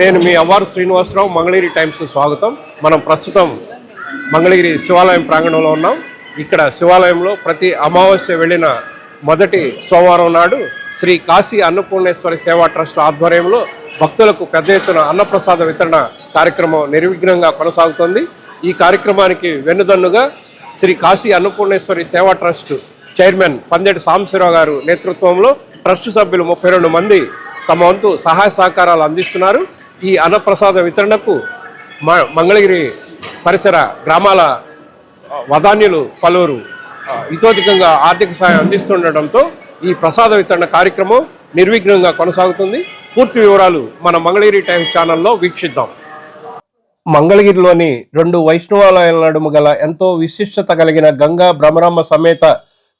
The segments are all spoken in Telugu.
నేను మీ అవ్వారు శ్రీనివాసరావు మంగళగిరి టైమ్స్కు స్వాగతం. మనం ప్రస్తుతం మంగళగిరి శివాలయం ప్రాంగణంలో ఉన్నాం. ఇక్కడ శివాలయంలో ప్రతి అమావాస్య వెళ్ళిన మొదటి సోమవారం నాడు శ్రీ కాశీ అన్నపూర్ణేశ్వరి సేవా ట్రస్ట్ ఆధ్వర్యంలో భక్తులకు పెద్ద ఎత్తున అన్నప్రసాద వితరణ కార్యక్రమం నిర్విఘ్నంగా కొనసాగుతోంది. ఈ కార్యక్రమానికి వెన్నుదన్నుగా శ్రీ కాశీ అన్నపూర్ణేశ్వరి సేవా ట్రస్ట్ చైర్మన్ పందేటి సాంబశివరావు గారు నేతృత్వంలో ట్రస్ట్ సభ్యులు ముప్పై రెండు మంది తమ వంతు సహాయ సహకారాలు అందిస్తున్నారు. ఈ అన్నప్రసాద వితరణకు మ- మంగళగిరి పరిసర గ్రామాల వదాన్యులు పలువురు ఇతోధికంగా ఆర్థిక సహాయం అందిస్తుండటంతో ఈ ప్రసాద వితరణ కార్యక్రమం నిర్విఘ్నంగా కొనసాగుతుంది. పూర్తి వివరాలు మన మంగళగిరి టైమ్స్ ఛానల్లో వీక్షిద్దాం. మంగళగిరిలోని రెండు వైష్ణవాలయాల నడుమ గల ఎంతో విశిష్టత కలిగిన గంగా భ్రమరాంబ సమేత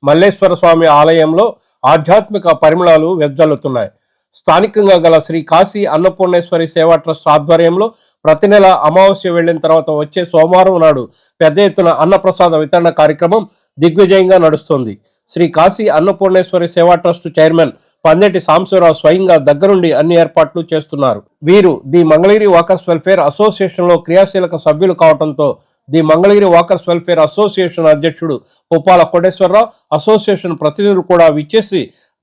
మల్లేశ్వర స్వామి ఆలయంలో ఆధ్యాత్మిక పరిమళాలు వెజ్జల్లుతున్నాయి స్థానికంగా గల శ్రీ కాశీ అన్నపూర్ణేశ్వరి సేవా ట్రస్ట్ ఆధ్వర్యంలో ప్రతి నెల అమావాస్య వెళ్ళిన తర్వాత వచ్చే సోమవారం నాడు పెద్ద ఎత్తున అన్నప్రసాద వితరణ కార్యక్రమం దిగ్విజయంగా నడుస్తోంది. శ్రీ కాశీ అన్నపూర్ణేశ్వరి సేవా ట్రస్ట్ చైర్మన్ పందెటి సాంబశివరావు స్వయంగా దగ్గరుండి అన్ని ఏర్పాట్లు చేస్తున్నారు. వీరు ది మంగళగిరి వాకర్స్ వెల్ఫేర్ అసోసియేషన్లో క్రియాశీలక సభ్యులు కావడంతో the Mangalagiri walkers welfare association అధ్యక్షుడు పుప్పాల కోటేశ్వరరావు అసోసియేషన్ ప్రతినిధులు కూడా విచ్చేసి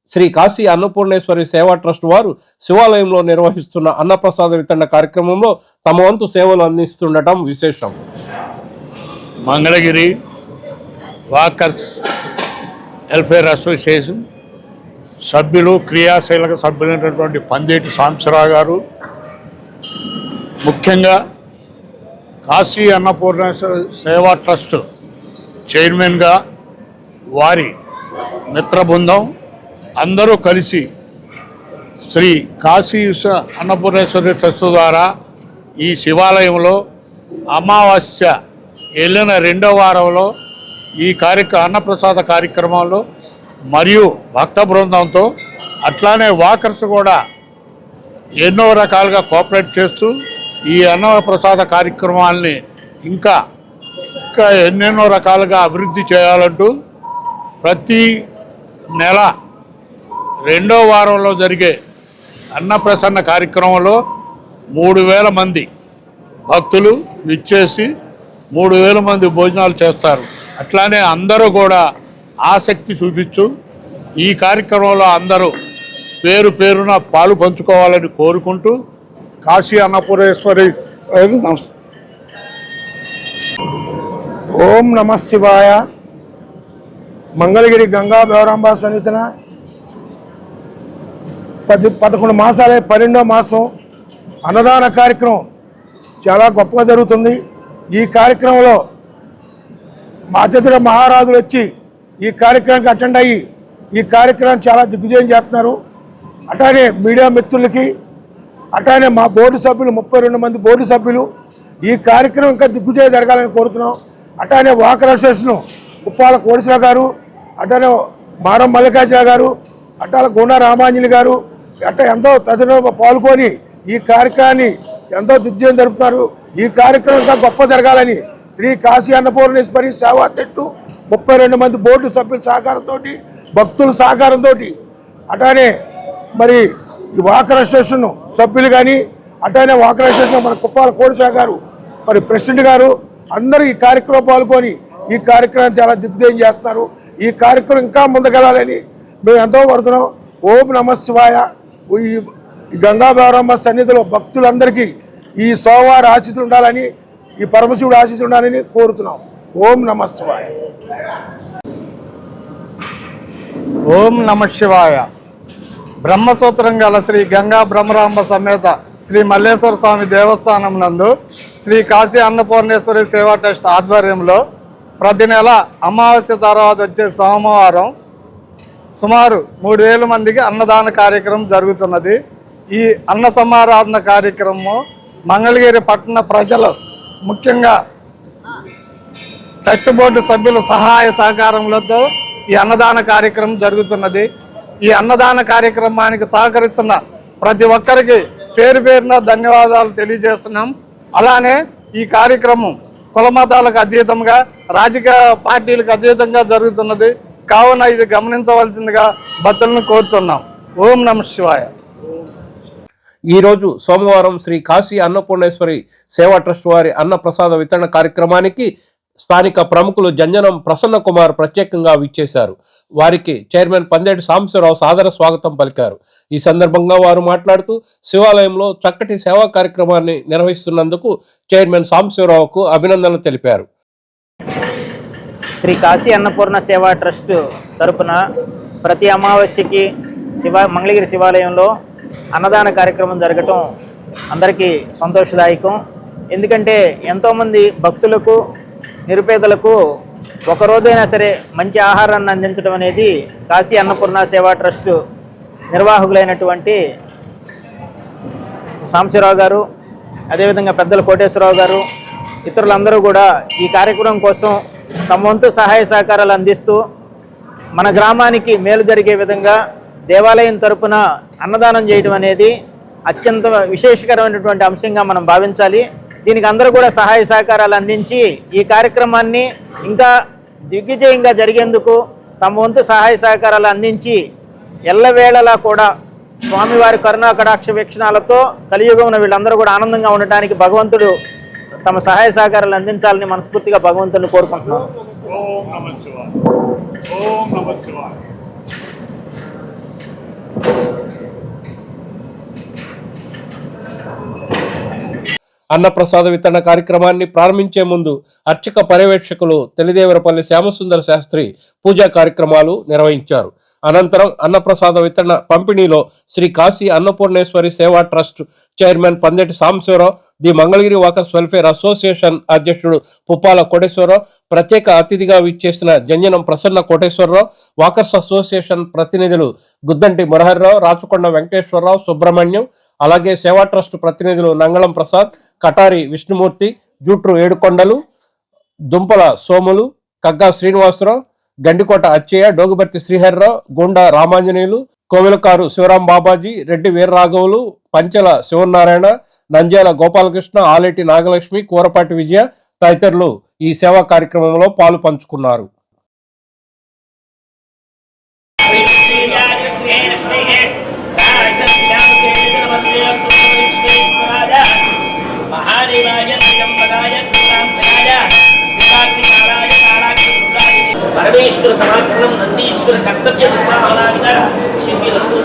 శ్రీ కాశీ అన్నపూర్ణేశ్వరి సేవా ట్రస్ట్ వారు శివాలయంలో నిర్వహిస్తున్న అన్నప్రసాద వితరణ కార్యక్రమంలో తమ వంతు సేవలు అందిస్తుండటం విశేషం. మంగళగిరి వాకర్స్ వెల్ఫేర్ అసోసియేషన్ సభ్యులు క్రియాశీలక సభ్యులైనటువంటి పందేటి సాంబశివరావు గారు ముఖ్యంగా కాశీ అన్నపూర్ణేశ్వర సేవా ట్రస్ట్ చైర్మన్గా వారి మిత్ర బృందం అందరూ కలిసి శ్రీ కాశీ అన్నపూర్ణేశ్వరి ట్రస్ట్ ద్వారా ఈ శివాలయంలో అమావాస్య వెళ్ళిన రెండో వారంలో ఈ కార్యక్రమ అన్నప్రసాద కార్యక్రమంలో మరియు భక్త బృందంతో అట్లానే వాకర్స్ కూడా ఎన్నో రకాలుగా కోఆపరేట్ చేస్తూ ఈ అన్నప్రసాద కార్యక్రమాల్ని ఇంకా ఇంకా ఎన్నెన్నో రకాలుగా అభివృద్ధి చేయాలంటూ ప్రతి నెల రెండో వారంలో జరిగే అన్నప్రసన్న కార్యక్రమంలో మూడు వేల మంది భక్తులు విచ్చేసి మూడు వేల మంది భోజనాలు చేస్తారు. అట్లానే అందరూ కూడా ఆసక్తి చూపించు ఈ కార్యక్రమంలో అందరూ పేరు పేరున పాలు పంచుకోవాలని కోరుకుంటూ కాశీ అన్నపురేశ్వరి ఓం నమ శివాయ. మంగళగిరి గంగా భైరాంబ సన్నిధిన పది పదకొండు మాసాలే పన్నెండో మాసం అన్నదాన కార్యక్రమం చాలా గొప్పగా జరుగుతుంది. ఈ కార్యక్రమంలో మా అతిథుల మహారాజులు వచ్చి ఈ కార్యక్రమానికి అటెండ్ అయ్యి ఈ కార్యక్రమం చాలా దిగ్విజయం చేస్తున్నారు. అట్లానే మీడియా మిత్రులకి అట్లానే మా బోర్డు సభ్యులు ముప్పై రెండు మంది బోర్డు సభ్యులు ఈ కార్యక్రమం ఇంకా దిగ్విజయం జరగాలని కోరుతున్నాం. అట్లానే వాకర్ అసోసియేషన్ ఉప్పాల కోడిశ్వర గారు అట్లానే మారం మల్లికార్జున గారు అట్లానే గుండా రామాంజలి గారు అట్ట ఎంతో తదిలో పాల్గొని ఈ కార్యక్రమాన్ని ఎంతో దిగ్విజయం జరుపుతారు. ఈ కార్యక్రమం ఇంకా గొప్ప జరగాలని శ్రీ కాశీ అన్నపూర్ణేశ్వరి సేవా తెట్టు ముప్పై రెండు మంది బోర్డు సభ్యుల సహకారంతో భక్తుల సహకారంతో అటానే మరి ఈ వాకర్ అసోసియేషన్ సభ్యులు కానీ అటానే వాకర్ అసోసియేషన్ మన కుప్పాల కోడిశా గారు మరి ప్రెసిడెంట్ గారు అందరూ ఈ కార్యక్రమం పాల్గొని ఈ కార్యక్రమం చాలా దిగ్విజయం చేస్తారు ఈ కార్యక్రమం ఇంకా ముందుకెళ్ళాలని మేము ఎంతో కోరుతున్నాం. ఓం నమ శివాయ. ఈ గంగా భైరమ్మ సన్నిధిలో భక్తులందరికీ ఈ సోమవారం ఆశీస్సులు ఉండాలని ఈ పరమశివుడు ఆశీస్సులు ఉండాలని కోరుతున్నాం. ఓం నమ శివాయ. ఓం నమ శివాయ. బ్రహ్మసూత్రం గల శ్రీ గంగా బ్రహ్మరాంబ సమేత శ్రీ మల్లేశ్వర స్వామి దేవస్థానం నందు శ్రీ కాశీ అన్నపూర్ణేశ్వరి సేవా ట్రస్ట్ ఆధ్వర్యంలో ప్రతి నెల అమావాస్య తర్వాత వచ్చే సోమవారం సుమారు మూడు వేల మందికి అన్నదాన కార్యక్రమం జరుగుతున్నది. ఈ అన్న సమారాధన కార్యక్రమం మంగళగిరి పట్టణ ప్రజలు ముఖ్యంగా టచ్ బోర్డు సభ్యుల సహాయ సహకారములతో ఈ అన్నదాన కార్యక్రమం జరుగుతున్నది. ఈ అన్నదాన కార్యక్రమానికి సహకరిస్తున్న ప్రతి ఒక్కరికి పేరు పేరున ధన్యవాదాలు తెలియజేస్తున్నాం. అలానే ఈ కార్యక్రమం కుల మతాలకు అతీతంగా రాజకీయ పార్టీలకు అతీతంగా జరుగుతున్నది. కావున ఇది గమనించవలసిందిగా భక్తులను కోరుతున్నాం ఓం నమ శివాయ. ఈరోజు సోమవారం శ్రీ కాశీ అన్నపూర్ణేశ్వరి సేవా ట్రస్ట్ వారి అన్నప్రసాద వితరణ కార్యక్రమానికి స్థానిక ప్రముఖులు జంజనం ప్రసన్న కుమార్ ప్రత్యేకంగా విచ్చేశారు. వారికి చైర్మన్ పందేటి సాంబశివరావు సాదర స్వాగతం పలికారు. ఈ సందర్భంగా వారు మాట్లాడుతూ శివాలయంలో చక్కటి సేవా కార్యక్రమాన్ని నిర్వహిస్తున్నందుకు చైర్మన్ సాంబశివరావుకు అభినందనలు తెలిపారు. శ్రీ కాశీ అన్నపూర్ణ సేవా ట్రస్ట్ తరపున ప్రతి అమావాస్యకి శివ మంగళగిరి శివాలయంలో అన్నదాన కార్యక్రమం జరగటం అందరికీ సంతోషదాయకం. ఎందుకంటే ఎంతోమంది భక్తులకు నిరుపేదలకు ఒక రోజైనా సరే మంచి ఆహారాన్ని అందించడం అనేది కాశీ అన్నపూర్ణ సేవా ట్రస్ట్ నిర్వాహకులైనటువంటి సాంశీరావు గారు అదేవిధంగా పెద్దల కోటేశ్వరరావు గారు ఇతరులందరూ కూడా ఈ కార్యక్రమం కోసం తమ వంతు సహాయ సహకారాలు అందిస్తూ మన గ్రామానికి మేలు జరిగే విధంగా దేవాలయం తరపున అన్నదానం చేయడం అనేది అత్యంత విశేషకరమైనటువంటి అంశంగా మనం భావించాలి. దీనికి అందరూ కూడా సహాయ సహకారాలు అందించి ఈ కార్యక్రమాన్ని ఇంకా దిగ్విజయంగా జరిగేందుకు తమ వంతు సహాయ సహకారాలు అందించి ఎల్లవేళలా కూడా స్వామివారి కరుణా కటాక్ష వీక్షణాలతో కలియుగం ఉన్న వీళ్ళందరూ కూడా ఆనందంగా ఉండటానికి భగవంతుడు తమ సహాయ సహకారాలు అందించాలని మనస్ఫూర్తిగా భగవంతుని కోరుకుంటున్నాను అన్నప్రసాద వితరణ కార్యక్రమాన్ని ప్రారంభించే ముందు అర్చక పర్యవేక్షకులు తెలిదేవరపల్లి శ్యామసుందర శాస్త్రి పూజా కార్యక్రమాలు నిర్వహించారు. అనంతరం అన్నప్రసాద వితరణ పంపిణీలో Sri Kashi Annapurneswari Seva trust chairman Pandeti Sambasivarao the Mangalagiri walkers welfare association అధ్యక్షుడు పుప్పాల కోటేశ్వరరావు ప్రత్యేక అతిథిగా విచ్చేసిన జంజనం ప్రసన్న కోటేశ్వరరావు వాకర్స్ అసోసియేషన్ ప్రతినిధులు గుద్దంటి మురహరిరావు రాచకొండ వెంకటేశ్వరరావు సుబ్రహ్మణ్యం అలాగే సేవా ట్రస్ట్ ప్రతినిధులు నంగళం ప్రసాద్ కటారి విష్ణుమూర్తి జూట్రు ఏడుకొండలు దుంపల సోములు కగ్గా శ్రీనివాసరావు గండికోట అచ్చయ్య డోగుబర్తి శ్రీహరిరావు గుండా రామాంజనేయులు కోవెలకారు శివరాం బాబాజీ రెడ్డి వీరరాఘవులు పంచెల శివనారాయణ నంద్యాల గోపాలకృష్ణ ఆలేటి నాగలక్ష్మి కూరపాటి విజయ తదితరులు ఈ సేవా కార్యక్రమంలో పాలు పంచుకున్నారు. పరమేశ్వర సమర్పణం నందీశ్వర కర్తవ్య నిర్వహణాధికార. శిల్పీ వస్తూ